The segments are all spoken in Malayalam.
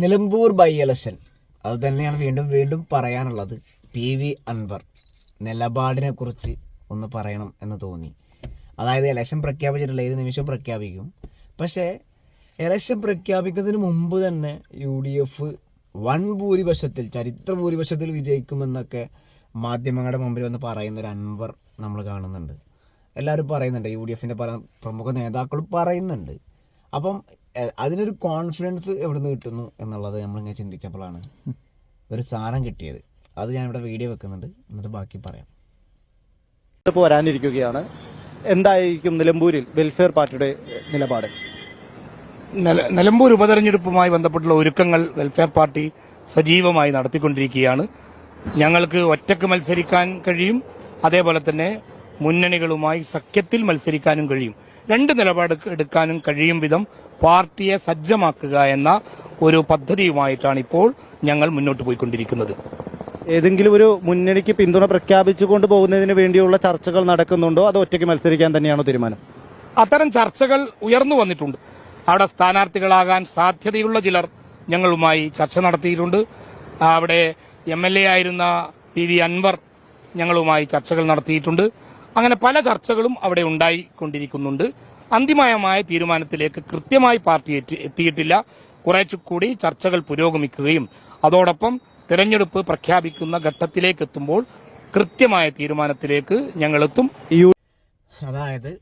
നിലമ്പൂർ ബൈ ഇലക്ഷൻ അത് തന്നെയാണ് വീണ്ടും വീണ്ടും പറയാനുള്ളത്. പി വി അൻവർ നിലപാടിനെ കുറിച്ച് ഒന്ന് പറയണം എന്ന് തോന്നി. അതായത് ഇലക്ഷൻ പ്രഖ്യാപിച്ചിട്ടില്ല ഏത് നിമിഷം പ്രഖ്യാപിക്കും. പക്ഷേ ഇലക്ഷൻ പ്രഖ്യാപിക്കുന്നതിന് മുമ്പ് തന്നെ യു ഡി എഫ് വൺ ഭൂരിപക്ഷത്തിൽ ചരിത്ര ഭൂരിപക്ഷത്തിൽ വിജയിക്കുമെന്നൊക്കെ മാധ്യമങ്ങളുടെ മുമ്പിൽ വന്ന് പറയുന്ന ഒരു അൻവർ നമ്മൾ കാണുന്നുണ്ട്. എല്ലാവരും പറയുന്നുണ്ട് യു ഡി എഫിന്റെ പല പ്രമുഖ നേതാക്കളും പറയുന്നുണ്ട്. അപ്പം അതിനൊരു കോൺഫിഡൻസ് എവിടെ നിന്ന് കിട്ടുന്നു എന്നുള്ളത് നമ്മളിങ്ങനെ ചിന്തിച്ചപ്പോഴാണ് ഒരു സാധനം കിട്ടിയത്. അത് ഞാൻ ഇവിടെ വീഡിയോ വെക്കുന്നുണ്ട്. എന്നിട്ട് ബാക്കി പറയാം. ഇപ്പോൾ വരാനിരിക്കുകയാണ് എന്തായിരിക്കും നിലമ്പൂരിൽ വെൽഫെയർ പാർട്ടിയുടെ നിലപാട്? നില- നിലമ്പൂർ ഉപതെരഞ്ഞെടുപ്പുമായി ബന്ധപ്പെട്ടുള്ള ഒരുക്കങ്ങൾ വെൽഫെയർ പാർട്ടി സജീവമായി നടത്തിക്കൊണ്ടിരിക്കുകയാണ്. ഞങ്ങൾക്ക് ഒറ്റയ്ക്ക് മത്സരിക്കാൻ കഴിയും. അതേപോലെ തന്നെ മുന്നണികളുമായി സഖ്യത്തിൽ മത്സരിക്കാനും കഴിയും. രണ്ട് നിലപാട് എടുക്കാനും കഴിയും വിധം പാർട്ടിയെ സജ്ജമാക്കുക എന്ന ഒരു പദ്ധതിയുമായിട്ടാണ് ഇപ്പോൾ ഞങ്ങൾ മുന്നോട്ട് പോയിക്കൊണ്ടിരിക്കുന്നത്. ഏതെങ്കിലും ഒരു മുന്നണിക്ക് പിന്തുണ പ്രഖ്യാപിച്ചുകൊണ്ട് പോകുന്നതിന് വേണ്ടിയുള്ള ചർച്ചകൾ നടക്കുന്നുണ്ടോ? അതോ ഒറ്റയ്ക്ക് മത്സരിക്കാൻ തന്നെയാണോ തീരുമാനം? അത്തരം ചർച്ചകൾ ഉയർന്നു വന്നിട്ടുണ്ട്. അവിടെ സ്ഥാനാർത്ഥികളാകാൻ സാധ്യതയുള്ള ചിലർ ഞങ്ങളുമായി ചർച്ച നടത്തിയിട്ടുണ്ട്. അവിടെ എം എൽ എ ആയിരുന്ന പി വി അൻവർ ഞങ്ങളുമായി ചർച്ചകൾ നടത്തിയിട്ടുണ്ട്. അങ്ങനെ പല ചർച്ചകളും അവിടെ ഉണ്ടായിക്കൊണ്ടിരിക്കുന്നുണ്ട്. അന്തിമമായ തീരുമാനത്തിലേക്ക് കൃത്യമായി പാർട്ടി എത്തി- എത്തിയിട്ടില്ല. കുറേച്ചുകൂടി ചർച്ചകൾ പുരോഗമിക്കുകയും അതോടൊപ്പം തിരഞ്ഞെടുപ്പ് പ്രഖ്യാപിക്കുന്ന ഘട്ടത്തിലേക്ക് എത്തുമ്പോൾ കൃത്യമായ തീരുമാനത്തിലേക്ക് ഞങ്ങൾ എത്തും അതായത്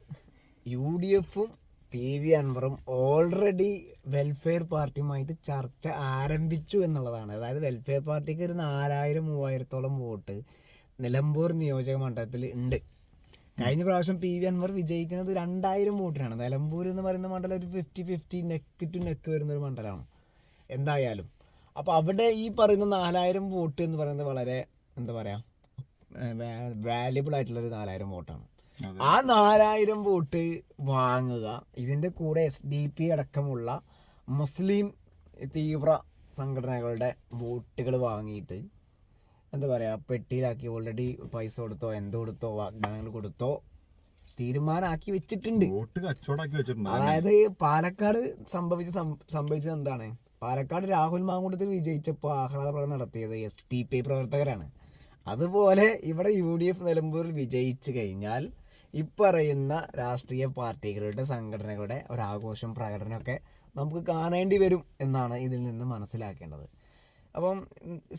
യു ഡി എഫും പി വി അൻവറും ഓൾറെഡി വെൽഫെയർ പാർട്ടിയുമായിട്ട് ചർച്ച ആരംഭിച്ചു എന്നുള്ളതാണ്. അതായത് വെൽഫെയർ പാർട്ടിക്ക് ഒരു നാലായിരം മൂവായിരത്തോളം വോട്ട് നിലമ്പൂർ നിയോജക മണ്ഡലത്തിൽ ഉണ്ട്. കഴിഞ്ഞ പ്രാവശ്യം പി വി അൻവർ വിജയിക്കുന്നത് രണ്ടായിരം വോട്ടിനാണ്. നിലമ്പൂർ എന്ന് പറയുന്ന മണ്ഡലം ഒരു fifty fifty neck to neck വരുന്ന ഒരു മണ്ഡലമാണ്. എന്തായാലും. അപ്പോൾ അവിടെ ഈ പറയുന്ന നാലായിരം വോട്ട് എന്ന് പറയുന്നത് വളരെ എന്താ പറയുക വാല്യബിൾ ആയിട്ടുള്ള ഒരു നാലായിരം വോട്ടാണ്. ആ നാലായിരം വോട്ട് വാങ്ങുക ഇതിന്റെ കൂടെ എസ് ഡി പി അടക്കമുള്ള മുസ്ലിം തീവ്ര സംഘടനകളുടെ വോട്ടുകൾ വാങ്ങിയിട്ട് എന്താ പറയുക പെട്ടിയിലാക്കി ഓൾറെഡി പൈസ കൊടുത്തോ എന്ത് കൊടുത്തോ വാഗ്ദാനങ്ങൾ കൊടുത്തോ തീരുമാനമാക്കി വെച്ചിട്ടുണ്ട്. വോട്ട് കച്ചവടാക്കി വെച്ചിട്ടുണ്ട്. അതായത് പാലക്കാട് സംഭവിച്ച സംഭവിച്ചത് എന്താണ്? പാലക്കാട് രാഹുൽ മാങ്കൂട്ടത്തിൽ വിജയിച്ചപ്പോൾ ആഹ്ലാദ പ്രകടനം നടത്തിയത് എസ് ടി പി പ്രവർത്തകരാണ്. അതുപോലെ ഇവിടെ യു ഡി എഫ് നിലമ്പൂരിൽ വിജയിച്ചു കഴിഞ്ഞാൽ ഇപ്പറയുന്ന രാഷ്ട്രീയ പാർട്ടികളുടെ സംഘടനകളുടെ ഒരാഘോഷം പ്രകടനമൊക്കെ നമുക്ക് കാണേണ്ടി വരും എന്നാണ് ഇതിൽ നിന്ന് മനസ്സിലാക്കേണ്ടത്. അപ്പം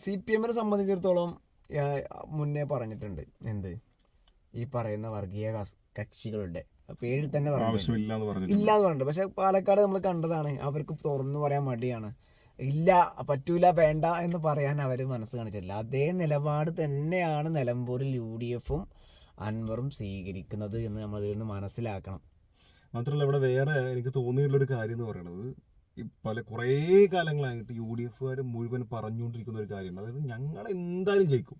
സി പി എമ്മിനെ സംബന്ധിച്ചിടത്തോളം മുന്നേ പറഞ്ഞിട്ടുണ്ട്. എന്ത്? ഈ പറയുന്ന വർഗീയ കക്ഷികളുടെ പേരിൽ തന്നെ ഇല്ല എന്ന് പറഞ്ഞിട്ട് പക്ഷെ പാലക്കാട് നമ്മൾ കണ്ടതാണ്. അവർക്ക് തുറന്നു പറയാൻ മടിയാണ്. ഇല്ല പറ്റൂല വേണ്ട എന്ന് പറയാൻ അവർ മനസ്സ് കാണിച്ചിട്ടില്ല. അതേ നിലപാട് തന്നെയാണ് നിലമ്പൂരിൽ യു ഡി എഫും അൻവറും സ്വീകരിക്കുന്നത് എന്ന് നമ്മൾ ഇതിൽ നിന്ന് മനസ്സിലാക്കണം. മാത്രമല്ല ഇവിടെ വേറെ എനിക്ക് തോന്നിയിട്ടുള്ള ഒരു കാര്യം എന്ന് പറയുന്നത് പല കുറേ കാലങ്ങളായിട്ട് യു ഡി എഫുകാർ മുഴുവൻ പറഞ്ഞുകൊണ്ടിരിക്കുന്ന ഒരു കാര്യമാണ്. അതായത് ഞങ്ങൾ എന്തായാലും ജയിക്കും.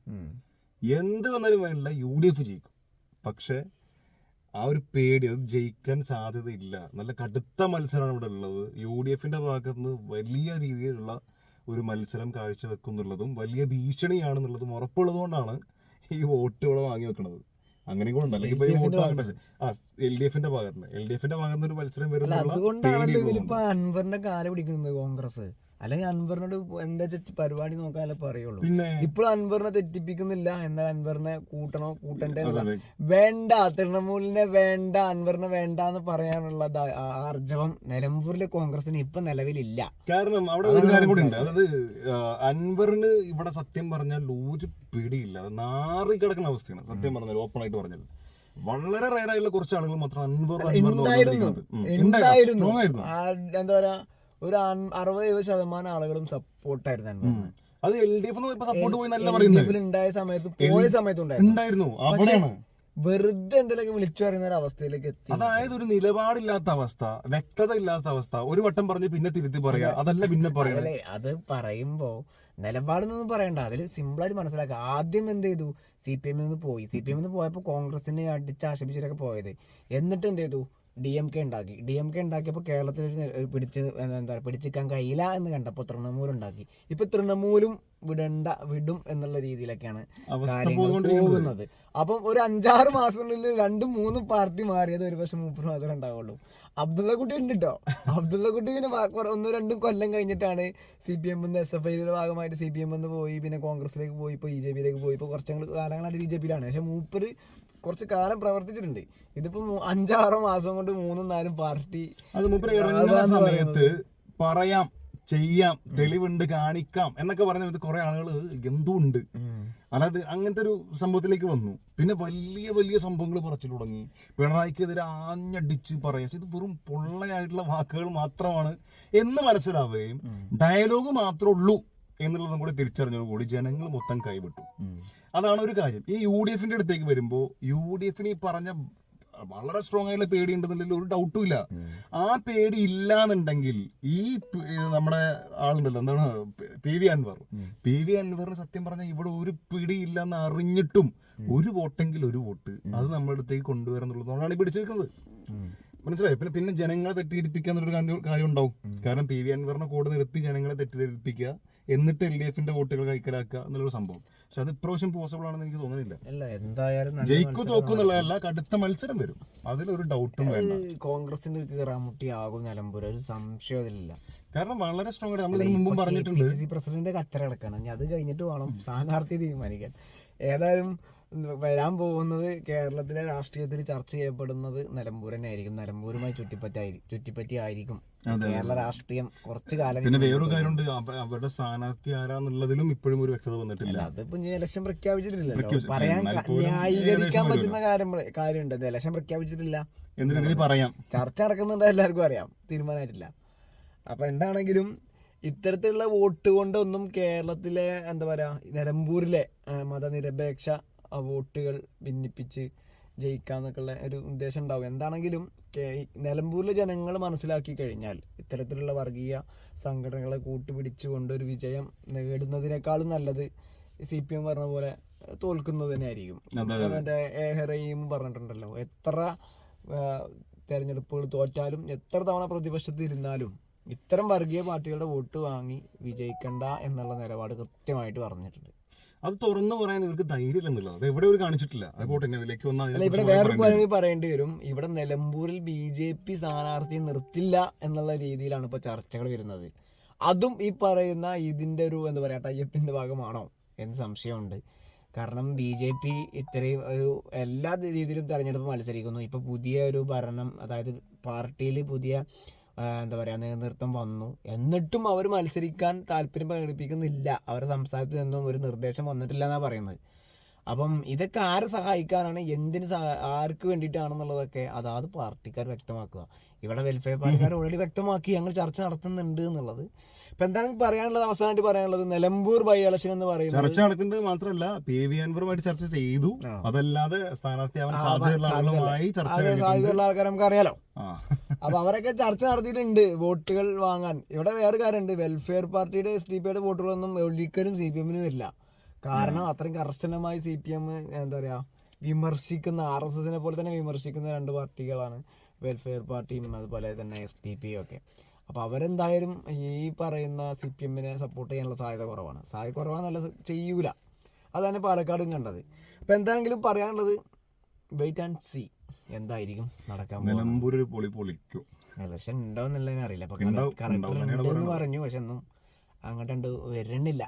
എന്ത് വന്നാലും വേണ്ടില്ല യു ഡി എഫ് ജയിക്കും. പക്ഷേ ആ ഒരു പേടി അത് ജയിക്കാൻ സാധ്യതയില്ല. നല്ല കടുത്ത മത്സരമാണ് ഇവിടെ ഉള്ളത്. യു ഡി എഫിന്റെ ഭാഗത്തുനിന്ന് വലിയ രീതിയിലുള്ള ഒരു മത്സരം കാഴ്ചവെക്കുന്നുള്ളതും വലിയ ഭീഷണിയാണെന്നുള്ളതും ഉറപ്പുള്ളതുകൊണ്ടാണ് ഈ വോട്ടുകൾ വാങ്ങി വെക്കുന്നത് അങ്ങനെ കൂടെ ഉണ്ട്. അല്ലെങ്കിൽ ഇപ്പൊ വോട്ട് ന്റെ ആ എൽ ഡി എഫിന്റെ ഭാഗത്ത് എൽ ഡി എഫിന്റെ ഭാഗത്ത് ഒരു മത്സരം വരുന്നുള്ള ഇവരിപ്പോ അൻവറിന്റെ കാല പിടിക്കുന്നത് കോൺഗ്രസ്. അല്ലെങ്കിൽ അൻവറിനോട് എന്താ പരിപാടി നോക്കാനല്ലേ പറയുള്ളൂ. ഇപ്പോഴും അൻവറിനെ തെറ്റിപ്പിക്കുന്നില്ല. എന്നാൽ അൻവറിനെ കൂട്ടണോ കൂട്ടണ്ടേ. വേണ്ട തൃണമൂലിനെ വേണ്ട അൻവറിനെ വേണ്ട എന്ന് പറയാനുള്ള ആർജവം നിലമ്പൂരിലെ കോൺഗ്രസിന് ഇപ്പൊ നിലവിലില്ല. കാരണം അവിടെ ഒരു കാര്യം കൂടി ഉണ്ട്. അതായത് അൻവറിന് ഇവിടെ സത്യം പറഞ്ഞാൽ ലൂജ് പിടിയില്ല. അത് നാറി കിടക്കുന്ന അവസ്ഥയാണ് സത്യം പറഞ്ഞാൽ ഓപ്പൺ ആയിട്ട് പറഞ്ഞാൽ. വളരെ റയറായുള്ള കുറച്ച് ആളുകൾ മാത്രം അൻവർ അൻവർ എന്ന് എന്താ പറയാ ഒരു അറുപത് എഴുപത് ശതമാനം ആളുകളും സപ്പോർട്ടായിരുന്നു അൻവറിന്. അത് എൽ ഡി എഫ് സപ്പോർട്ട് പോയി നല്ല പറയുന്നത് ഉണ്ടായ സമയത്തും പോയ സമയത്തും ഉണ്ടായിരുന്നു. അവിടെയാണ്. വെറുതെ എന്തെങ്കിലും വിളിച്ചു പറയുന്ന ഒരു അവസ്ഥയിലേക്ക് എത്തി. അതായത് ഒരു നിലപാടില്ലാത്ത അവസ്ഥ വ്യക്തത ഇല്ലാത്ത അവസ്ഥ. ഒരു വട്ടം പറഞ്ഞ് പിന്നെ തിരുത്തി പറയാ. അതല്ല പിന്നെ പറയണേ. അതല്ലേ അത് പറയുമ്പോ നിലപാടെന്നൊന്നും പറയണ്ട. അതിൽ സിമ്പിളായിട്ട് മനസ്സിലാക്കുക. ആദ്യം എന്ത് ചെയ്തു? സി പി എമ്മിൽ നിന്ന് പോയി. സി പി എമ്മിൽ നിന്ന് പോയപ്പോൾ കോൺഗ്രസിനെ അടിച്ച് ആശപിച്ചിട്ടൊക്കെ പോയത്. എന്നിട്ട് എന്ത് ചെയ്തു? ഡി എം കെ ഉണ്ടാക്കി. ഡി എം കെ ഉണ്ടാക്കിയപ്പോൾ കേരളത്തിൽ പിടിച്ച് എന്താ പറയുക പിടിച്ചിക്കാൻ കഴിയില്ല എന്ന് കണ്ടപ്പോൾ തൃണമൂൽ ഉണ്ടാക്കി. ഇപ്പൊ തൃണമൂലും വിടണ്ട വിടും എന്നുള്ള രീതിയിലൊക്കെയാണ്. പോകുന്നത്. അപ്പം ഒരു അഞ്ചാറ് മാസത്തിനുള്ളിൽ രണ്ടും മൂന്നും പാർട്ടി മാറിയത് ഒരു പക്ഷെ മൂപ്പർ മാത്രമേ ഉണ്ടാവുള്ളൂ. അബ്ദുള്ള കുട്ടി ഉണ്ട് കേട്ടോ അബ്ദുള്ള കുട്ടി പിന്നെ ഒന്നും രണ്ടും കൊല്ലം കഴിഞ്ഞിട്ടാണ് C P M S F ഐയുടെ ഭാഗമായിട്ട് സി പി എം എന്ന് പോയി പിന്നെ കോൺഗ്രസിലേക്ക് പോയി ഇപ്പോൾ ബി ജെ പിയിലേക്ക് പോയി ഇപ്പോൾ കുറച്ച് കാലങ്ങളായിട്ട് ബി ജെ പിയിലാണ് പക്ഷെ മൂപ്പർ കുറച്ച് കാലം പ്രവർത്തിച്ചിട്ടുണ്ട്. ഇതിപ്പോ അഞ്ചാറോ മാസം കൊണ്ട് മൂന്നും നാലും പാർട്ടി അത് സമയത്ത് പറയാം ചെയ്യാം തെളിവുണ്ട് കാണിക്കാം എന്നൊക്കെ പറഞ്ഞ കുറെ ആളുകൾ എന്തുണ്ട് അതായത് അങ്ങനത്തെ ഒരു സംഭവത്തിലേക്ക് വന്നു. പിന്നെ വലിയ വലിയ സംഭവങ്ങൾ പറച്ചു തുടങ്ങി. പിണറായിക്കെതിരെ ആഞ്ഞടിച്ച് പറയാം. ഇത് വെറും പൊള്ളയായിട്ടുള്ള വാക്കുകൾ മാത്രമാണ് എന്ന് മനസ്സിലാവുകയും ഡയലോഗ് മാത്രമേ ഉള്ളൂ എന്നുള്ളതും കൂടി തിരിച്ചറിഞ്ഞതോടുകൂടി ജനങ്ങൾ മൊത്തം കൈവിട്ടു. അതാണ് ഒരു കാര്യം. ഈ യു ഡി എഫിന്റെ അടുത്തേക്ക് വരുമ്പോൾ യു ഡി എഫിന് ഈ പറഞ്ഞ വളരെ സ്ട്രോങ് ആയിട്ടുള്ള പേടി ഉണ്ടെന്നുള്ളതിൽ ഒരു ഡൗട്ടും ഇല്ല. ആ പേടി ഇല്ലാന്നുണ്ടെങ്കിൽ ഈ നമ്മുടെ ആളുണ്ടല്ലോ എന്താണ് P V Anvar. P V അൻവറിന് സത്യം പറഞ്ഞാൽ ഇവിടെ ഒരു പിടി ഇല്ലെന്ന് അറിഞ്ഞിട്ടും ഒരു വോട്ടെങ്കിൽ ഒരു വോട്ട്. അത് നമ്മുടെ അടുത്തേക്ക് കൊണ്ടുവരുന്നുള്ളതുകൊണ്ടാണ് ഈ പിടിച്ചു നിൽക്കുന്നത് മനസ്സിലായി? പിന്നെ പിന്നെ ജനങ്ങളെ കാര്യം- കാര്യം ഉണ്ടാവും. കാരണം പി വി അൻവറിനെ കൂടെ നിർത്തി ജനങ്ങളെ തെറ്റിദ്ധരിപ്പിക്കുക. എന്നിട്ട് എൽ ഡി എഫിന്റെ വോട്ടുകൾ കൈക്കലാക്കുക എന്നുള്ളൊരു സംഭവം. പക്ഷെ അത് ഇപ്രാവശ്യം പോസിബിൾ ആണെന്ന് എനിക്ക് തോന്നുന്നില്ല. എന്തായാലും ജയിക്കു തോക്കുന്നുള്ളതല്ല തോക്കും എന്നുള്ളതല്ല കടുത്ത മത്സരം വരും. അതിലൊരു ഡൗട്ടും വേണ്ട. കോൺഗ്രസിന്റെ കീറാമുട്ടി ആകും നിലമ്പൂർ ഒരു സംശയം അതിലില്ല. കാരണം വളരെ സ്ട്രോങ് ആയിട്ട് നമ്മൾ മുമ്പും പറഞ്ഞിട്ടുണ്ട്. പ്രസിഡന്റ് കച്ചറ കിടക്കണം അത് കഴിഞ്ഞിട്ട് വേണം. സ്ഥാനാർത്ഥി തീരുമാനിക്കാൻ. ഏതായാലും വരാൻ പോകുന്നത് കേരളത്തിലെ രാഷ്ട്രീയത്തിൽ ചർച്ച ചെയ്യപ്പെടുന്നത് നിലമ്പൂർ തന്നെ ആയിരിക്കും നിലമ്പൂരുമായി ചുറ്റിപ്പറ്റായിരിക്കും ചുറ്റിപ്പറ്റി ആയിരിക്കും. കേരള രാഷ്ട്രീയം കുറച്ചു കാലം പിന്നെ വേറൊരു കാര്യമുണ്ട്. അവ- അവരുടെ സ്ഥാനാർത്ഥി ആരാന്നുള്ളതിലും ഇപ്പോഴും ഒരു വ്യക്തത വന്നിട്ടില്ല. അതിപ്പോ ഇലക്ഷൻ പ്രഖ്യാപിച്ചിട്ടില്ലല്ലോ. പ്രഖ്യാപിച്ചിട്ടില്ല. പറയാൻ ന്യായീകരിക്കാൻ പറ്റുന്ന കാര്യം കാര്യമുണ്ട്. ഇലക്ഷൻ പ്രഖ്യാപിച്ചിട്ടില്ല. പറയാം. ചർച്ച നടക്കുന്നുണ്ട് എല്ലാവർക്കും അറിയാം. തീരുമാനമായിട്ടില്ല. അപ്പൊ എന്താണെങ്കിലും ഇത്തരത്തിലുള്ള വോട്ട് കൊണ്ടൊന്നും കേരളത്തിലെ എന്താ പറയാ നിലമ്പൂരിലെ മതനിരപേക്ഷ വോട്ടുകൾ ഭിന്നിപ്പിച്ച് ജയിക്കാന്നൊക്കെയുള്ള ഒരു ഉദ്ദേശം ഉണ്ടാവും. എന്താണെങ്കിലും നിലമ്പൂരിലെ ജനങ്ങൾ മനസ്സിലാക്കി കഴിഞ്ഞാൽ ഇത്തരത്തിലുള്ള വർഗീയ സംഘടനകളെ കൂട്ടുപിടിച്ചുകൊണ്ട് ഒരു വിജയം നേടുന്നതിനേക്കാളും നല്ലത് സി പി എം പറഞ്ഞ പോലെ തോൽക്കുന്നത് തന്നെയായിരിക്കും. മറ്റേ ഏഹറയും പറഞ്ഞിട്ടുണ്ടല്ലോ. എത്ര തെരഞ്ഞെടുപ്പുകൾ തോറ്റാലും എത്ര തവണ പ്രതിപക്ഷത്ത് ഇരുന്നാലും ഇത്തരം വർഗീയ പാർട്ടികളുടെ വോട്ട് വാങ്ങി വിജയിക്കണ്ട എന്നുള്ള നിലപാട് കൃത്യമായിട്ട് പറഞ്ഞിട്ടുണ്ട്. അത് തുറന്നു പറയാൻ ഇവർക്ക് ധൈര്യമില്ലെന്നില്ല അത് എവിടെ ഒരു കാണിച്ചിട്ടില്ല. അത് പോട്ടെ ഇങ്ങനെ ഇതിലേക്ക് വന്നാൽ അല്ല ഇവിടെ വേറൊരു കാര്യം പറയേണ്ടി വരും. ഇവിടെ നിലമ്പൂരിൽ ബി ജെ പി സ്ഥാനാർത്ഥിയെ നിർത്തില്ല എന്നുള്ള രീതിയിലാണ് ഇപ്പൊ ചർച്ചകൾ വരുന്നത്. അതും ഈ പറയുന്ന ഇതിന്റെ ഒരു എന്താ പറയാ ടൈപ്പിന്റെ ഭാഗമാണോ എന്ന് സംശയമുണ്ട്. കാരണം ബി ജെ പി ഇത്രയും ഒരു എല്ലാ രീതിയിലും തെരഞ്ഞെടുപ്പ് മത്സരിക്കുന്നു. ഇപ്പൊ പുതിയ ഒരു ഭരണം അതായത് പാർട്ടിയിൽ പുതിയ എന്താ പറയുക നേതൃത്വം വന്നു. എന്നിട്ടും അവർ മത്സരിക്കാൻ താല്പര്യം പ്രകടിപ്പിക്കുന്നില്ല. അവരുടെ സംസ്ഥാനത്ത് നിന്നും ഒരു നിർദ്ദേശം വന്നിട്ടില്ല എന്നാണ് പറയുന്നത്. അപ്പം ഇതൊക്കെ ആരെ സഹായിക്കാനാണ് എന്തിന് ആർക്ക് വേണ്ടിയിട്ടാണെന്നുള്ളതൊക്കെ അതാത് പാർട്ടിക്കാർ വ്യക്തമാക്കുക. ഇവിടെ വെൽഫെയർ പാർട്ടിക്കാർ ഓൾറെഡി വ്യക്തമാക്കി ഞങ്ങൾ ചർച്ച നടത്തുന്നുണ്ട് എന്നുള്ളത്. ഇപ്പൊ എന്താണ് പറയാനുള്ളത് അവസാനമായിട്ട് പറയാനുള്ളത്? നിലമ്പൂർ ബൈ ഇലക്ഷൻ എന്ന് പറയുന്നത് ചർച്ച നടക്കുന്നത് മാത്രമല്ല പി വി അൻവറുമായിട്ട് ചർച്ച ചെയ്തു. അതല്ലാതെ സ്ഥാനാർത്ഥിയാവാൻ അവൻ ചർച്ച സാധ്യതയുള്ള ആൾക്കാരെ നമുക്ക് അറിയാലോ അപ്പൊ അവരൊക്കെ ചർച്ച നടത്തിയിട്ടുണ്ട് വോട്ടുകൾ വാങ്ങാൻ. ഇവിടെ വേറെ കാര്യമുണ്ട് വെൽഫെയർ പാർട്ടിയുടെ എസ് ഡി പിയുടെ വോട്ടുകളൊന്നും ഒരിക്കലും സി പി എമ്മിന് വരില്ല. കാരണം അത്രയും കർശനമായി സി പി എം എന്താ പറയാ വിമർശിക്കുന്ന ആർ എസ് എസിനെ പോലെ തന്നെ വിമർശിക്കുന്ന രണ്ട് പാർട്ടികളാണ് വെൽഫെയർ പാർട്ടിയും അതുപോലെ തന്നെ എസ് ഡി പിയും ഒക്കെ. അപ്പോൾ അവരെന്തായാലും ഈ പറയുന്ന സി പി എമ്മിനെ സപ്പോർട്ട് ചെയ്യാനുള്ള സാധ്യത കുറവാണ്. സാധ്യത കുറവാന്നല്ല ചെയ്യൂല. അതാണ് പാലക്കാടും കണ്ടത്. അപ്പോൾ എന്താണെങ്കിലും പറയാനുള്ളത് വെയിറ്റ് ആൻഡ് സി എന്തായിരിക്കും നടക്കാൻ നിലമ്പൂർ പൊളി പൊളിക്കും. ഇലക്ഷൻ ഉണ്ടോ എന്നുള്ളതിനെ അറിയില്ല. അപ്പൊ കറക്റ്റ്. പറഞ്ഞു പക്ഷെ ഒന്നും അങ്ങോട്ടുണ്ട് വരണില്ല.